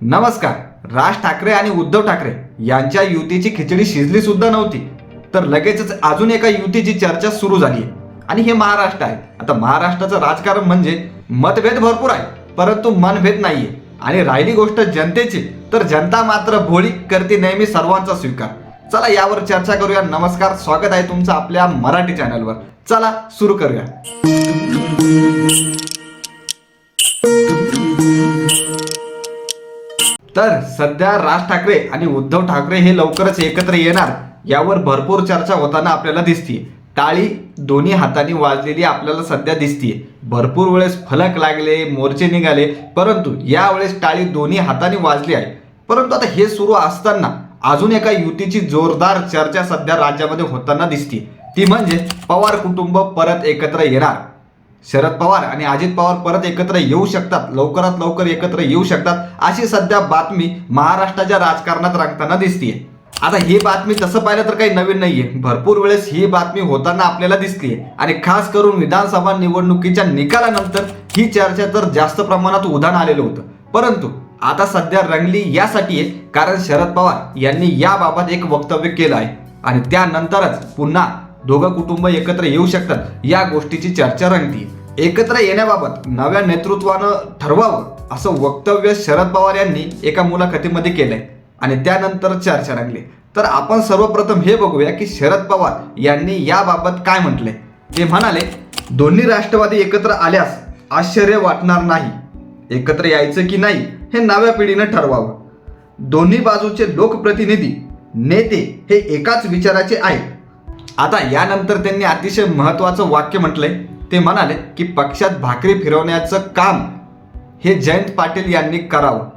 नमस्कार राज ठाकरे आणि उद्धव ठाकरे यांच्या युतीची खिचडी शिजली सुद्धा नव्हती. तर लगेचच अजून एका युतीची चर्चा सुरू झाली आहे. आणि हे महाराष्ट्र आहे. आता महाराष्ट्राचं राजकारण म्हणजे मतभेद भरपूर आहे परंतु मनभेद नाहीये. आणि राहिली गोष्ट जनतेची तर जनता मात्र भोळी करते नेहमी सर्वांचा स्वीकार. चला यावर चर्चा करूया. नमस्कार स्वागत आहे तुमचं आपल्या मराठी चॅनलवर चला सुरू करूया. तर सध्या राज ठाकरे आणि उद्धव ठाकरे हे लवकरच एकत्र येणार यावर भरपूर चर्चा होताना आपल्याला दिसतीये. टाळी दोन्ही हाताने वाजलेली आपल्याला सध्या दिसतीये. भरपूर वेळेस फलक लागले मोर्चे निघाले परंतु यावेळेस टाळी दोन्ही हाताने वाजली आहे. परंतु आता हे सुरू असताना अजून एका युतीची जोरदार चर्चा सध्या राज्यामध्ये होताना दिसते ती म्हणजे पवार कुटुंब परत एकत्र येणार. शरद पवार आणि अजित पवार परत एकत्र येऊ शकतात. लवकरात लवकर एकत्र येऊ शकतात. अशी सध्या बातमी महाराष्ट्राच्या राजकारणात रंगताना दिसतीये. आता ही बातमी तसं पाहिलं तर काही नवीन नाहीये. भरपूर वेळेस ही बातमी होताना आपल्याला दिसतीये. आणि खास करून विधानसभा निवडणुकीच्या निकालानंतर ही चर्चा तर जास्त प्रमाणात उधाण आलेलं होतं. परंतु आता सध्या रंगली यासाठी आहे कारण शरद पवार यांनी याबाबत एक वक्तव्य केलं आहे. आणि त्यानंतरच पुन्हा दोघं कुटुंब एकत्र येऊ शकतात. या गोष्टीची चर्चा रंगती. एकत्र येण्याबाबत नव्या नेतृत्वानं ठरवावं असं वक्तव्य शरद पवार यांनी एका मुलाखतीमध्ये केलंय. आणि त्यानंतर चर्चा रंगली. तर आपण सर्वप्रथम हे बघूया की शरद पवार यांनी याबाबत काय म्हटलंय? ते म्हणाले दोन्ही राष्ट्रवादी एकत्र आल्यास आश्चर्य वाटणार नाही. एकत्र यायचं की नाही हे नव्या पिढीनं ठरवावं. दोन्ही बाजूचे लोकप्रतिनिधी नेते हे एकाच विचाराचे आहेत. आता यानंतर त्यांनी अतिशय महत्वाचं वाक्य म्हटलंय. ते म्हणाले की पक्षात भाकरी फिरवण्याचं काम हे जयंत पाटील यांनी करावं.